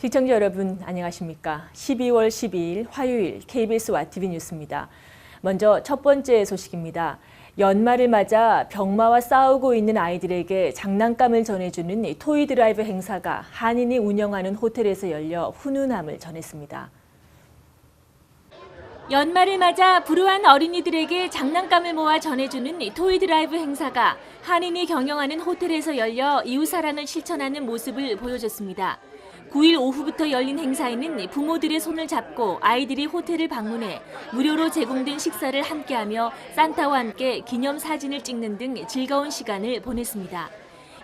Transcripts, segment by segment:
시청자 여러분 안녕하십니까? 12월 12일 화요일 KBS 와TV 뉴스입니다. 먼저 첫 번째 소식입니다. 연말을 맞아 병마와 싸우고 있는 아이들에게 장난감을 전해주는 토이 드라이브 행사가 한인이 운영하는 호텔에서 열려 훈훈함을 전했습니다. 연말을 맞아 불우한 어린이들에게 장난감을 모아 전해주는 토이 드라이브 행사가 한인이 경영하는 호텔에서 열려 이웃사랑을 실천하는 모습을 보여줬습니다. 9일 오후부터 열린 행사에는 부모들의 손을 잡고 아이들이 호텔을 방문해 무료로 제공된 식사를 함께하며 산타와 함께 기념 사진을 찍는 등 즐거운 시간을 보냈습니다.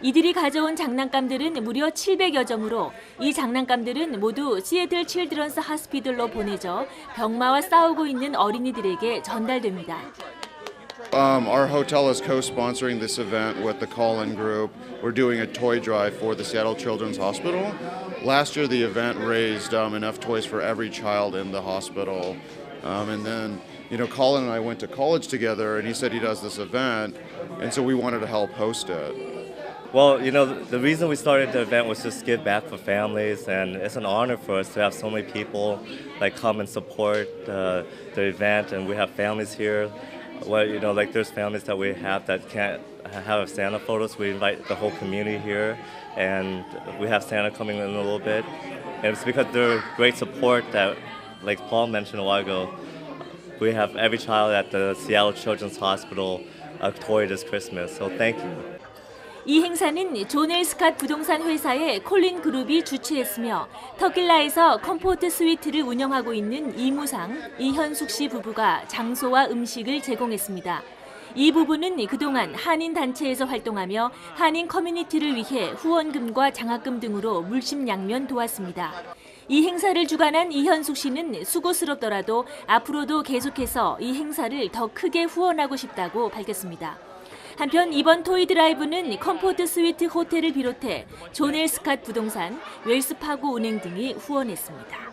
이들이 가져온 장난감들은 무려 700여 점으로 이 장난감들은 모두 시애틀 칠드런스 하스피들로 보내져 병마와 싸우고 있는 어린이들에게 전달됩니다. Um, our hotel is co-sponsoring this event with the Call-In Group. We're doing a toy drive for the Seattle Children's Hospital. Last year, the event raised um, enough toys for every child in the hospital. Um, and then, you know, Colin and I went to college together, and he said he does this event, and so we wanted to help host it. Well, you know, the reason we started the event was just give back for families, and it's an honor for us to have so many people like come and support uh, the event, and we have families here. Well, you know, like there's families that we have that can't have Santa photos. We invite the whole community here, and we have Santa coming in a little bit, and it's because they're great support that, like Paul mentioned a while ago, we have every child at the Seattle Children's Hospital a toy this Christmas. So thank you. 이 행사는 존엘 스캇 부동산 회사의 콜린 그룹이 주최했으며 터킬라에서 컴포트 스위트를 운영하고 있는 이무상, 이현숙 씨 부부가 장소와 음식을 제공했습니다. 이 부부는 그동안 한인 단체에서 활동하며 한인 커뮤니티를 위해 후원금과 장학금 등으로 물심양면 도왔습니다. 이 행사를 주관한 이현숙 씨는 수고스럽더라도 앞으로도 계속해서 이 행사를 더 크게 후원하고 싶다고 밝혔습니다. 한편 이번 토이 드라이브는 컴포트 스위트 호텔을 비롯해 존 엘 스캇 부동산, 웰스 파고 은행 등이 후원했습니다.